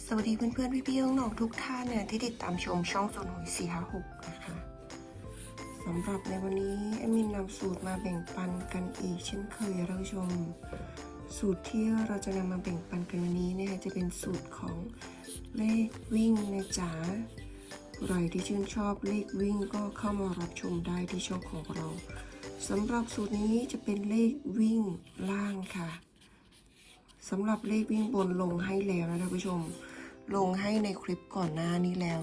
สวัสดีเพื่อนๆ พี่ๆน้องๆทุกท่านเนี่ยที่ติดตามชมช่องสนหวยสี่ห้าหกนะคะสำหรับในวันนี้แอมินนำสูตรมาแบ่งปันกันอีกเช่นเคยท่านผู้ชม สูตรที่เราจะนำมาแบ่งปันกันวันนี้เนี่ยจะเป็นสูตรของเลขวิ่งนะจ๊ะผู้ใดที่ชื่นชอบเลขวิ่งก็เข้ามารับชมได้ที่ช่องของเราสำหรับสูตรนี้จะเป็นเลขวิ่งล่างค่ะ สำหรับเลขวิ่งบนลงให้แล้วนะท่านผู้ชม ลงให้ในคลิปก่อนหน้านี้แล้ว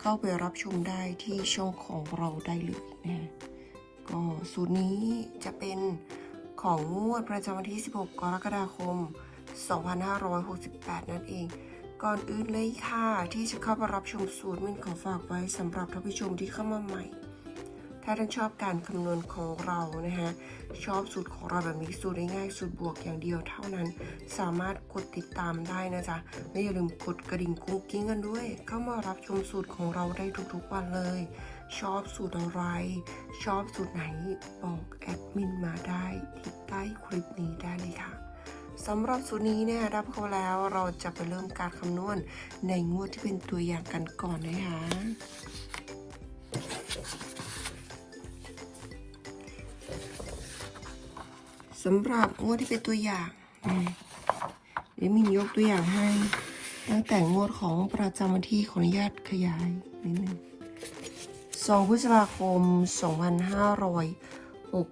เข้าไปรับชมได้ที่ช่องของเราได้เลยนะก็สูตรนี้จะเป็นของงวดประจำวันที่ 16 กรกฎาคม 2568 นั่นเอง ก่อนอื่นเลยค่ะ ที่จะเข้าไปรับชมสูตรมินขอฝากไว้สำหรับท่านผู้ชมที่เข้ามาใหม่ ถ้าท่านชอบการคำนวณของเรานะฮะชอบสูตรของเราแบบนี้สูตรง่ายๆสูตรบวกอย่างเดียวเท่านั้น สามารถกดติดตามได้นะจ๊ะและอย่าลืมกดกระดิ่งกุ้งกิ้งกันด้วย เข้ามารับชมสูตรของเราได้ทุกๆวันเลย ชอบสูตรอะไร ชอบสูตรไหนบอกแอดมินมาได้ที่ใต้คลิปนี้ได้เลยค่ะสำหรับสูตรนี้เนี่ยรับเข้าแล้วเราจะไปเริ่มการคำนวณในงวดที่เป็นตัวอย่างกันก่อนนะคะ สำหรับงวดที่เป็นตัวอย่างเดี๋ยวมินยกตัวอย่างให้ ตั้งแต่งวดของประจำวันที่ขออนุญาตขยายนิดนึง2พฤษภาคม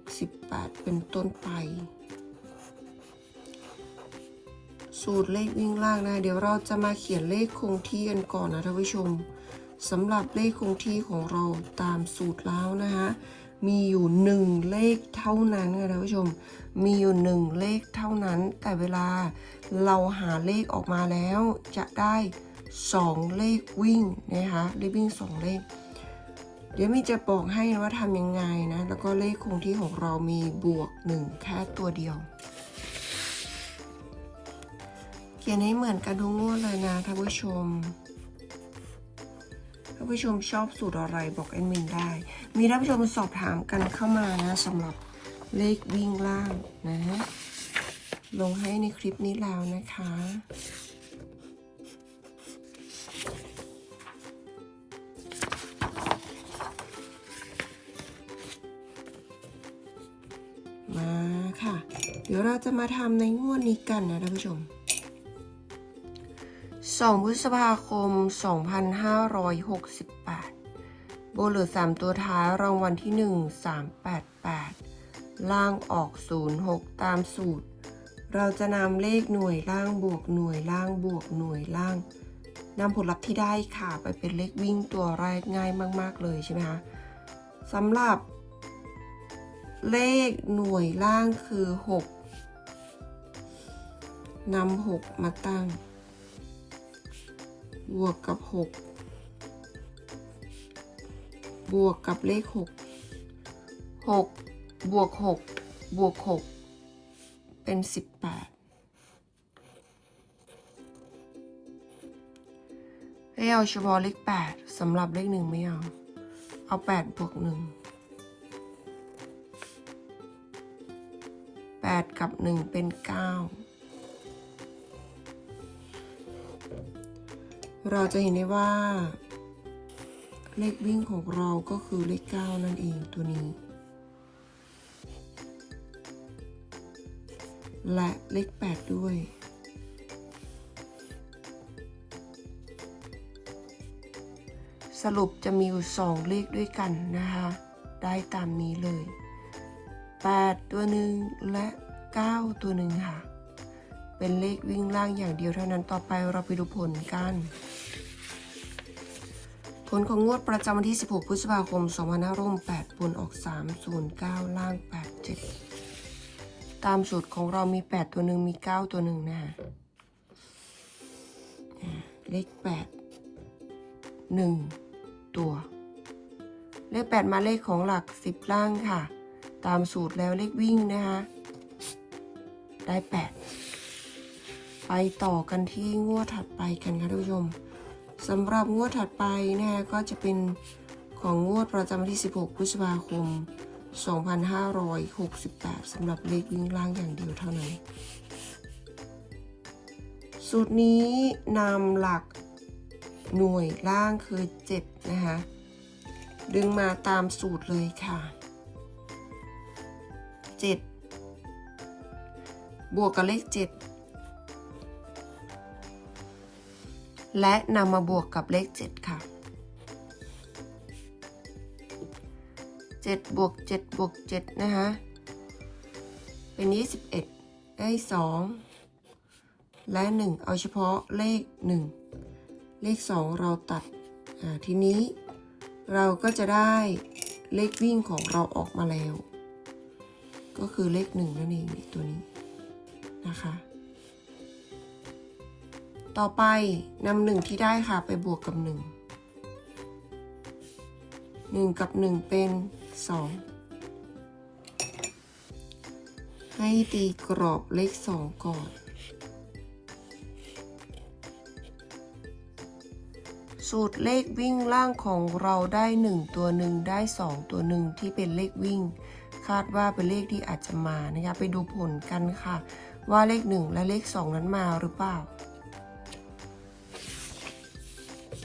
2568 เป็นต้นไป สูตรเลขวิ่งล่างนะ เดี๋ยวเราจะมาเขียนเลขคงที่กันก่อนนะท่านผู้ชมสำหรับเลขคงที่ของเราตามสูตรแล้วนะคะมีอยู่หนึ่งเลขเท่านั้นค่ะท่านผู้ชม มีอยู่หนึ่งเลขเท่านั้น แต่เวลาเราหาเลขออกมาแล้ว จะได้สองเลขวิ่งนะคะเลขวิ่งสองเลข เดี๋ยวมีจะบอกให้ว่าทำยังไงนะ แล้วก็เลขคงที่ของเรามีบวกหนึ่งแค่ตัวเดียว เขียนให้เหมือนกันทุกงวดเลยนะท่านผู้ชมท่านผู้ชมชอบสูตรอะไรบอกแอดมินได้ มีท่านผู้ชมสอบถามกันเข้ามานะสำหรับ เลขวิ่งล่างนะ ลงให้ในคลิปนี้แล้วนะคะ มาค่ะ เดี๋ยวเราจะมาทำในงวดนี้กันนะท่านผู้ชม 2 พฤษภาคม 2568โบเหลือ3ตัวท้ายรางวัลที่ 1 388 ล่างออก 06 ตามสูตร เราจะนำเลขหน่วยล่างบวกหน่วยล่างบวกหน่วยล่างนำผลลัพธ์ที่ได้ค่ะไปเป็นเลขวิ่งตัวแรกง่ายมาก ๆ เลยใช่ไหมคะสำหรับเลขหน่วยล่างคือ 6นำ6 มาตั้ง บวกกับ 6 บวกกับเลข 6 6 บวก6บวก6เป็น18ให้เอาเฉพาะเลข8สำหรับเลข1ไม่เอา เอา8บวก1 8กับ1เป็น9เราจะเห็นได้ว่า เลขวิ่งของเราก็คือเลข 9 นั่นเองตัวนี้ และเลข 8 ด้วย สรุปจะมีอยู่ 2 เลขด้วยกันนะคะ ได้ตามนี้เลย 8 ตัวหนึ่งและ 9 ตัวหนึ่งค่ะ เป็นเลขวิ่งล่างอย่างเดียวเท่านั้นต่อไปเราไปดูผลกันผลของงวดประจำวันที่ 16 พฤษภาคม 2568บนออก 309 ล่าง 87 ตามสูตรของเรามี8ตัวหนึ่งมี9ตัวหนึ่งนะฮะเลขแปดหนึ่งตัว เลขแปดมาเลขของหลักสิบล่างค่ะ ตามสูตรแล้วเลขวิ่งนะคะได้แปดไปต่อกันที่งวดถัดไปกันค่ะท่านผู้ชมสำหรับงวดถัดไปนะคะก็จะเป็นของงวดประจำวันที่ 16 พฤษภาคม 2568สำหรับเลขวิ่งล่างอย่างเดียวเท่านั้น สูตรนี้นำหลักหน่วยล่างคือ 7 นะคะ ดึงมาตามสูตรเลยค่ะ 7 บวกกับเลข 7 และนำมาบวกกับเลข 7 ค่ะ 7บวก7บวก7นะคะ เป็น 21 ได้ 2 และ 1 เอาเฉพาะเลข 1 เลข 2 เราตัด ทีนี้เราก็จะได้เลขวิ่งของเราออกมาแล้ว ก็คือเลข 1 นั่นเองตัวนี้นะคะ ต่อไปนำหนึ่งที่ได้ค่ะไปบวกกับหนึ่งหนึ่งกับหนึ่งเป็น สองให้ตีกรอบเลขสองก่อน สูตรเลขวิ่งล่างของเราได้หนึ่งตัวหนึ่งได้สองตัวหนึ่งที่เป็นเลขวิ่ง คาดว่าเป็นเลขที่อาจจะมานะคะไปดูผลกันค่ะ ว่าเลขหนึ่งและเลขสองนั้นมาหรือเปล่า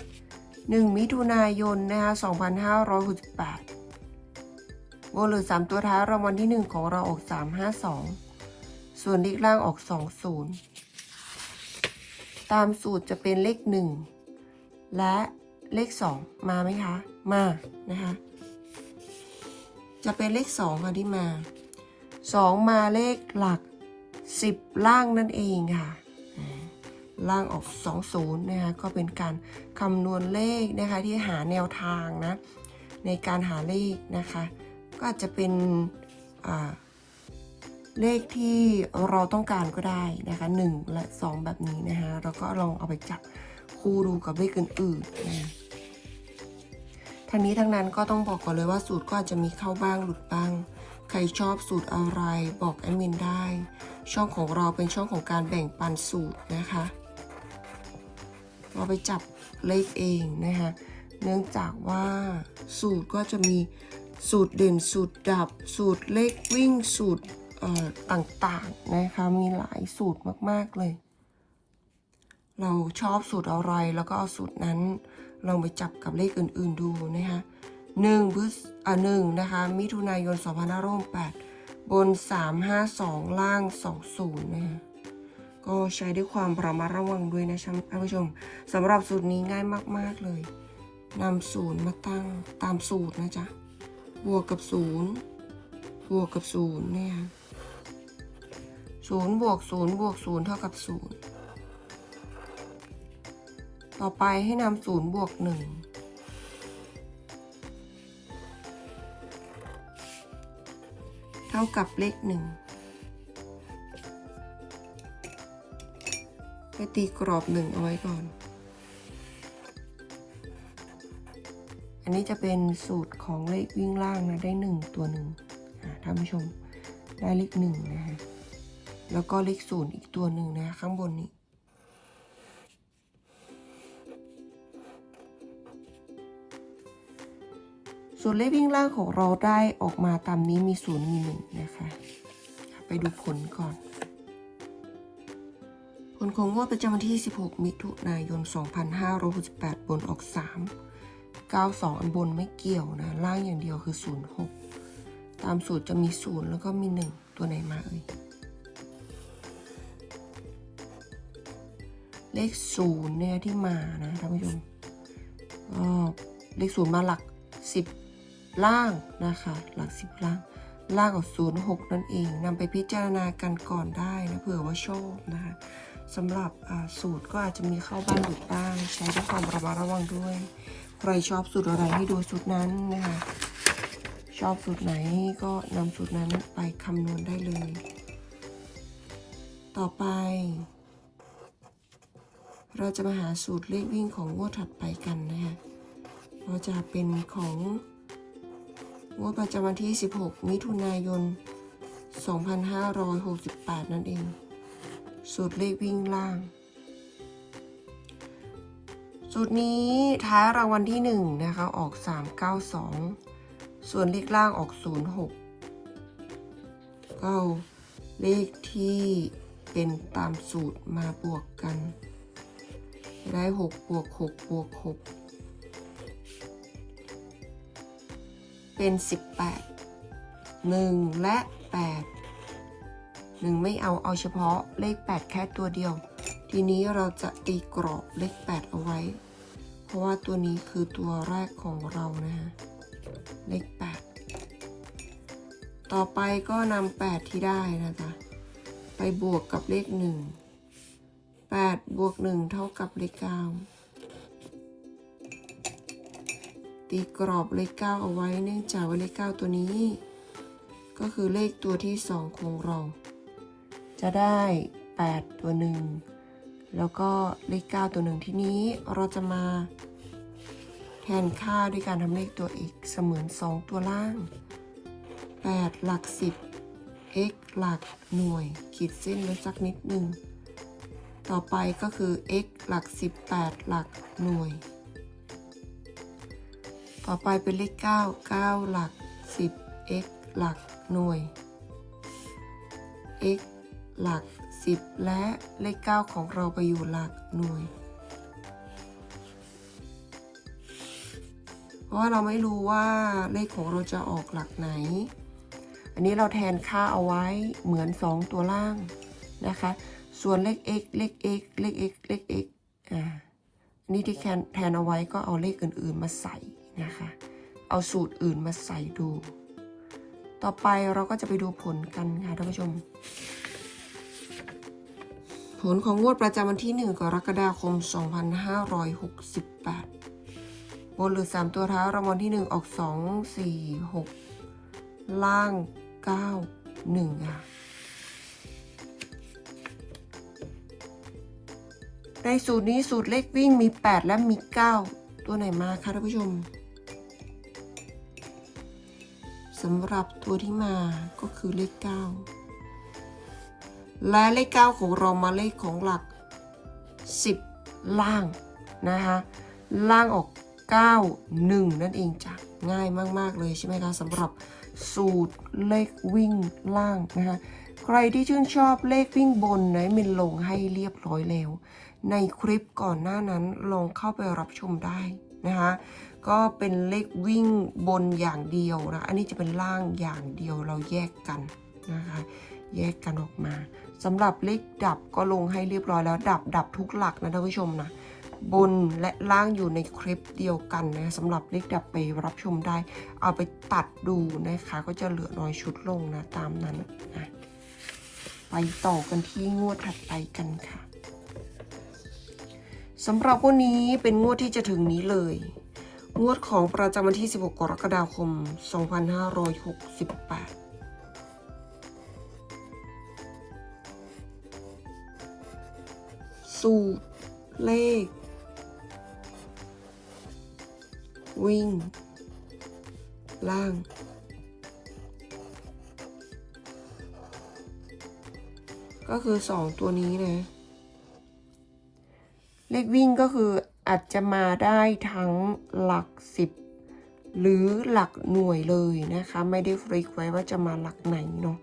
1มิถุนายนนะคะ2568 วงเหลือ3ตัวท้ายรางวัลที่1ของเราออก352ส่วนเลขล่างออก20ตามสูตรจะเป็นเลข1และเลข2มาไหมคะ มานะคะ จะเป็นเลข2ค่ะที่มา2มาเลขหลัก10ล่างนั่นเองค่ะล่างออก20นะคะก็เป็นการคำนวณเลขนะคะที่หาแนวทางนะในการหาเลขนะคะ ก็อาจจะเป็นเลขที่เราต้องการก็ได้นะคะ1และ 2 แบบนี้นะคะเราก็ลองเอาไปจับคู่ดูกับเลขอื่นๆนะทั้งนี้ทั้งนั้นก็ต้องบอกก่อนเลยว่าสูตรก็อาจจะมีเข้าบ้างหลุดบ้าง ใครชอบสูตรอะไรบอกแอดมินได้ ช่องของเราเป็นช่องของการแบ่งปันสูตรนะคะ เราไปจับเลขเองนะคะเนื่องจากว่าสูตรก็จะมี สูตรเด่นสูตรดับ สูตรเลขวิ่งสูตรต่างๆนะคะมีหลายสูตรมากๆเลย เราชอบสูตรอะไรแล้วก็เอาสูตรนั้นลองไปจับกับเลขอื่นๆดูนะคะหนึ่งพฤษอะหนึ่งนะคะมิถุนายน2568บน 352 ล่าง 20 นะคะก็ใช้ด้วยความระมัดระวังด้วยนะท่านผู้ชมสำหรับสูตรนี้ง่ายมาก ๆเลยนำศูนย์มาตั้งตามสูตรนะจ๊ะ บวกกับศูนย์บวกกับศูนย์เนี่ยศูนย์บวกศูนย์บวกศูนย์เท่ากับศูนย์ต่อไปให้นำศูนย์บวกหนึ่งเท่ากับเลขหนึ่งให้ตีกรอบหนึ่งเอาไว้ก่อน อันนี้จะเป็นสูตรของเลขวิ่งล่างนะได้หนึ่งตัวหนึ่งท่านผู้ชมได้เลขหนึ่งนะฮะแล้วก็เลขศูนย์อีกตัวหนึ่งนะข้างบนนี้ส่วนเลขวิ่งล่างของเราได้ออกมาตามนี้มีศูนย์มีหนึ่งนะคะ ไปดูผลก่อน ผลของงวดประจำวันที่ 16 มิถุนายน 2568 บนออก 3 92 อันบนไม่เกี่ยวนะ ล่างอย่างเดียวคือ 06 ตามสูตรจะมี 0 แล้วก็มี 1 ตัวไหนมาเอ่ย เลข 0 เนี่ยที่มานะท่านผู้ชมก็เลข 0 มาหลัก 10 ล่างนะคะ หลัก 10 ล่าง ล่างกับ 06 นั่นเองนำไปพิจารณากันก่อนได้นะเผื่อว่าโชอบนะคะสำหรับสูตรก็อาจจะมีเข้าบ้างหลุดบ้าง ใช้ด้วยความระมัดระวังด้วย ใครชอบสูตรอะไรให้ดูสูตรนั้นนะคะชอบสูตรไหนก็นำสูตรนั้นไปคำนวณได้เลย ต่อไป เราจะมาหาสูตรเลขวิ่งของงวดถัดไปกันนะคะเราจะเป็นของงวดประจำวันที่ 16 มิถุนายน 2568 นั่นเอง สูตรเลขวิ่งล่าง สูตรนี้ท้ายรางวัลที่1นะคะออก 392 ส่วนเลขล่างออก 06 ก็เอาเลขที่เป็นตามสูตรมาบวกกัน ได้หกบวกหกบวกหกเป็นสิบแปดหนึ่งและแปดหนึ่งไม่เอาเอาเฉพาะเลขแปดแค่ตัวเดียว ทีนี้เราจะตีกรอบเลขแปดเอาไว้ เพราะว่าตัวนี้คือตัวแรกของเรานะฮะ เลขแปดต่อไปก็นำแปดที่ได้นะจ๊ะ ไปบวกกับเลขหนึ่งแปดบวกหนึ่งเท่ากับเลขเก้าตีกรอบเลขเก้าเอาไว้ เนื่องจากว่าเลขเก้าตัวนี้ ก็คือเลขตัวที่สองของเรา จะได้แปดตัวหนึ่ง แล้วก็เลขเก้าตัวหนึ่งที่นี้เราจะมาแทนค่าด้วยการทำเลขตัวอีกเสมือนสองตัวล่าง 8 หลัก 10 x หลักหน่วย ขีดเส้นไว้สักนิดหนึ่ง ต่อไปก็คือ x หลัก 18 หลักหน่วย ต่อไปเป็นเลข 9 9 หลัก 10 x หลักหน่วย x หลัก 10 และเลข 9 ของเราไปอยู่หลักหน่วย เพราะว่าเราไม่รู้ว่าเลขของเราจะออกหลักไหน อันนี้เราแทนค่าเอาไว้เหมือน 2 ตัวล่างนะคะ ส่วนเลข x เลข x เลข x เลข x อ่าอันนี้ที่แทนเอาไว้ก็เอาเลขอื่นๆมาใส่นะคะ เอาสูตรอื่นมาใส่ดู ต่อไปเราก็จะไปดูผลกันค่ะท่านผู้ชม ผลของงวดประจำวันที่ 1 กรกฎาคม 2568 บนหรือ 3 ตัวท้ายรางวัลที่ 1 ออก 2 4 6 ล่าง 9 1 ค่ะ ในสูตรนี้สูตรเลขวิ่งมี 8 และมี 9 ตัวไหนมาคะท่านผู้ชมสำหรับตัวที่มาก็คือเลข 9 และเลข 9 ของเรามาเลขของหลัก 10 ล่างนะคะล่างออก 9 1 นั่นเองจ้ะง่ายมาก ๆ เลยใช่ไหมคะสำหรับสูตรเลขวิ่งล่างนะคะใครที่ชื่นชอบเลขวิ่งบนไหนมินลงให้เรียบร้อยแล้ว ในคลิปก่อนหน้านั้นลองเข้าไปรับชมได้นะคะก็เป็นเลขวิ่งบนอย่างเดียวนะ อันนี้จะเป็นล่างอย่างเดียวเราแยกกันนะคะ แยกกันออกมาสำหรับเลขดับก็ลงให้เรียบร้อยแล้วดับดับทุกหลักนะท่านผู้ชมนะบนและล่างอยู่ในคลิปเดียวกันนะสำหรับเลขดับไปรับชมได้ เอาไปตัดดูนะคะ ก็จะเหลือน้อยชุดลงนะตามนั้นนะไปต่อกันที่งวดถัดไปกันค่ะสำหรับวันนี้เป็นงวดที่จะถึงนี้เลย งวดของประจำวันที่ 16 กรกฎาคม 2568 สูตร เลข วิ่ง ล่าง ก็คือ 2 ตัวนี้นะ เลขวิ่งก็คืออาจจะมาได้ทั้งหลัก 10 หรือหลักหน่วยเลยนะคะ ไม่ได้ฟริกไว้ว่าจะมาหลักไหนเนาะ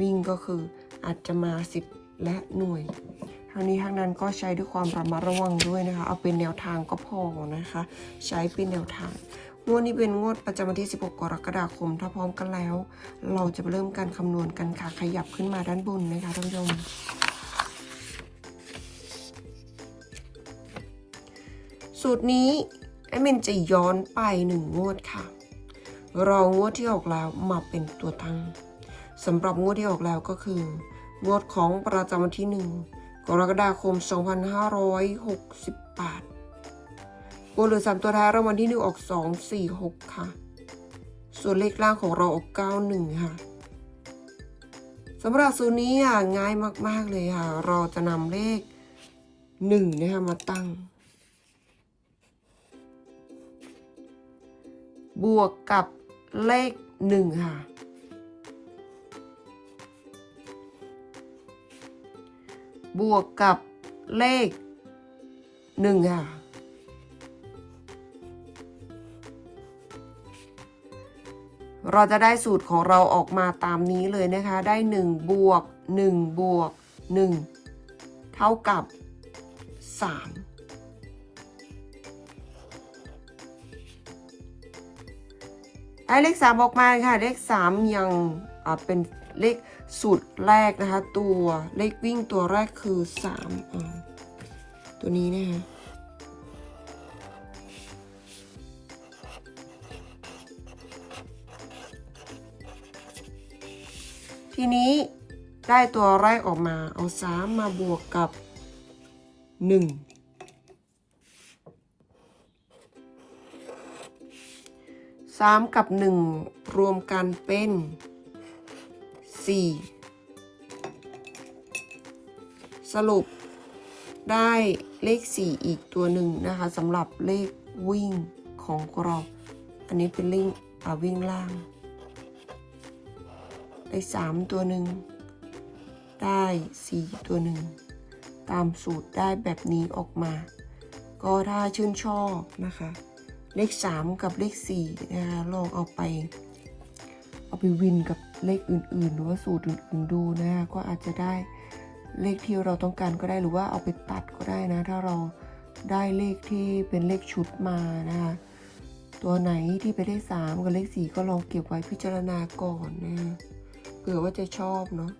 วิ่งก็คืออาจจะมา 10 และหน่วย ทั้งนี้ทั้งนั้นก็ใช้ด้วยความระมัดระวังด้วยนะคะ เอาเป็นแนวทางก็พอนะคะ ใช้เป็นแนวทางงวดนี้เป็นงวดประจำวันที่ 16 กรกฎาคม ถ้าพร้อมกันแล้ว เราจะเริ่มการคำนวณกันค่ะ ขยับขึ้นมาด้านบนนะคะท่านผู้ชมสูตรนี้ไอ้เมนจะย้อนไปหนึ่งงวดค่ะ รองงวดที่ออกแล้วมาเป็นตัวตั้งสำหรับงวดที่ออกแล้วก็คือ งวดของประจำวันที่หนึ่ง กรกฎาคม 2568บนเหลือสามตัวท้ายรางวัลที่หนึ่งออก 2 4 6 ค่ะ ส่วนเลขล่างของเราออก 91 ค่ะสำหรับสูตรนี้อะง่ายมาก ๆ เลยค่ะ เราจะนำเลขหนึ่งนะคะมาตั้ง บวกกับเลขหนึ่งค่ะ บวกกับเลขหนึ่งค่ะ เราจะได้สูตรของเราออกมาตามนี้เลยนะคะ ได้1บวก1บวก1 เท่ากับ 3ได้เลข3ออกมาค่ะ เลข3ยังอ่าเป็นเลข สูตรแรกนะคะ ตัวเลขวิ่งตัวแรกคือ3ตัวนี้นะคะทีนี้ได้ตัวแรกออกมาเอา 3 มาบวกกับ 1 3 กับ 1 รวมกันเป็น สรุปได้เลข 4 อีกตัวหนึ่งนะคะสำหรับเลขวิ่งของเราอันนี้เป็นลขอ่าวิ่งล่าง ได้สามตัวหนึ่งได้สี่ตัวหนึ่งตามสูตรได้แบบนี้ออกมา ก็ถ้าชื่นชอบนะคะ เลขสามกับเลขสี่นะคะลองเอาไป เอาไปวินกับ เลขอื่นๆ หรือว่าสูตรอื่นๆดูนะคะก็อาจจะได้เลขที่เราต้องการก็ได้หรือว่าเอาไปตัดก็ได้นะ ถ้าเราได้เลขที่เป็นเลขชุดมานะคะตัวไหนที่ไปได้สามกับเลขสี่ก็ลองเก็บไว้พิจารณาก่อนนะเผื่อว่าจะชอบเนาะ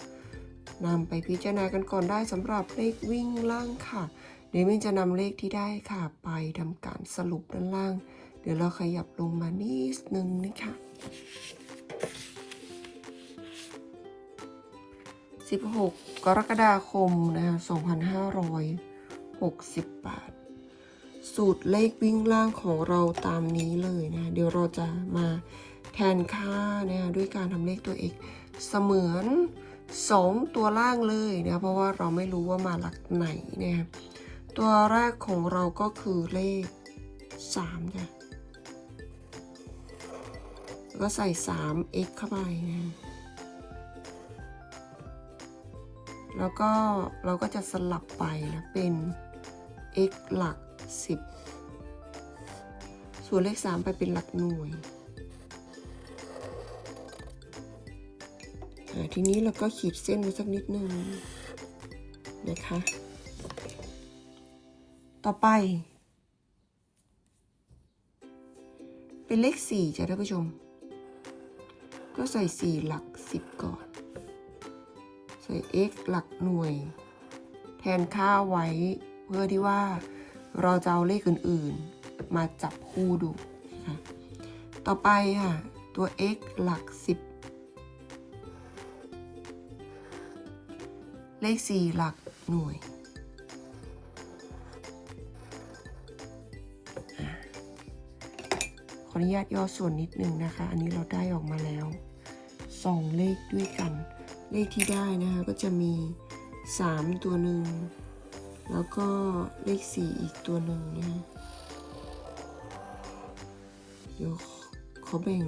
นำไปพิจารณากันก่อนได้สำหรับเลขวิ่งล่างค่ะ เดี๋ยวมินจะนำเลขที่ได้ค่ะ ไปทำการสรุปด้านล่าง เดี๋ยวเราขยับลงมานิดนึงนะคะ 16 กรกฎาคมนะคะ2568 สูตรเลขวิ่งล่างของเราตามนี้เลยนะเดี๋ยวเราจะมาแทนค่านะด้วยการทำเลขตัว x เสมือน 2 ตัวล่างเลยนะเพราะว่าเราไม่รู้ว่ามาหลักไหนนะตัวแรกของเราก็คือเลข3จ้ะก็ใส่ 3x เข้าไปนะ แล้วก็เราก็จะสลับไปนะเป็น x หลัก 10 ส่วนเลข 3 ไปเป็นหลักหน่วย ทีนี้เราก็ขีดเส้นไว้สักนิดนึงนะคะ ต่อไป เป็นเลข 4 จ้ะท่านผู้ชม ก็ใส่ 4 หลัก 10 ก่อน ใส่ x หลักหน่วย แทนค่าไว้ เพื่อที่ว่าเราจะเอาเลขอื่นๆ มาจับคู่ดูนะคะต่อไปค่ะ ตัว x หลัก 10 เลข 4 หลักหน่วย ขออนุญาตย่อส่วนนิดนึงนะคะ อันนี้เราได้ออกมาแล้วสองเลขด้วยกัน เลขที่ได้นะคะก็จะมี 3 ตัวหนึ่ง แล้วก็เลข 4 อีกตัวหนึ่งนะเดี๋ยวขอแบ่ง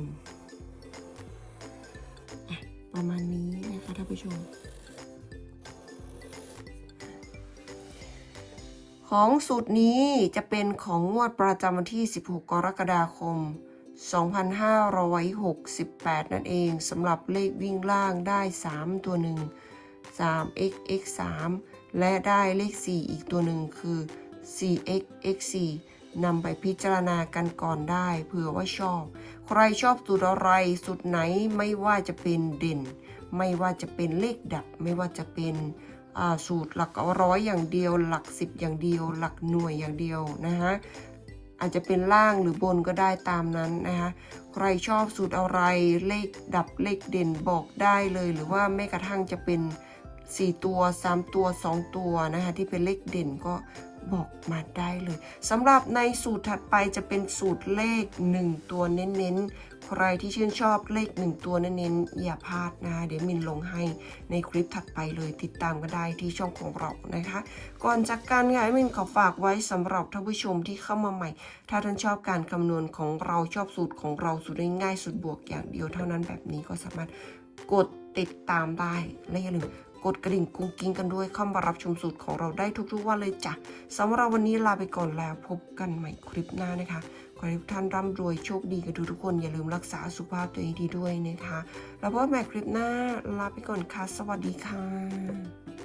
อะประมาณนี้นะคะท่านผู้ชม ของสูตรนี้จะเป็นของงวดประจำวันที่ 16 กรกฎาคม 2568 นั่นเองสำหรับเลขวิ่งล่างได้ 3 ตัวหนึ่ง 3x x 3และได้เลข 4 อีกตัวหนึ่งคือ 4x x 4นำไปพิจารณากันก่อนได้เผื่อว่าชอบ ใครชอบสูตรอะไรสูตรไหนไม่ว่าจะเป็นเด่น ไม่ว่าจะเป็นเลขดับ ไม่ว่าจะเป็นอ่าสูตรหลักร้อยอย่างเดียว หลักสิบอย่างเดียว หลักหน่วยอย่างเดียวนะฮะ อาจจะเป็นล่างหรือบนก็ได้ตามนั้นนะคะใครชอบสูตรอะไรเลขดับเลขเด่นบอกได้เลยหรือว่าแม้กระทั่งจะเป็น 4 ตัว 3 ตัว 2 ตัวนะคะที่เป็นเลขเด่นก็ บอกมาได้เลยสำหรับในสูตรถัดไปจะเป็นสูตรเลข 1 ตัวเน้นๆ ใครที่ชื่นชอบเลขหนึ่งตัวเน้นๆ อย่าพลาดนะคะเดี๋ยวมินลงให้ในคลิปถัดไปเลยติดตามกันได้ที่ช่องของเรานะคะ ก่อนจากการค่ะมินขอฝากไว้สำหรับท่านผู้ชมที่เข้ามาใหม่ ถ้าท่านชอบการคำนวณของเราชอบสูตรของเราสูตรง่ายๆสุดบวกอย่างเดียวเท่านั้นแบบนี้ก็สามารถกดติดตามได้และอย่าลืม กดกระดิ่งกุ้งกิ้งกันด้วยเข้ามารับชมสูตรของเราได้ทุกๆวันเลยจ้ะสำหรับวันนี้ลาไปก่อนแล้วพบกันใหม่คลิปหน้านะคะขอให้ทุกท่านร่ำรวยโชคดีกันทุกๆคนอย่าลืมรักษาสุขภาพตัวเองดีด้วยนะคะ แล้วพบกันใหม่คลิปหน้าลาไปก่อนค่ะ สวัสดีค่ะ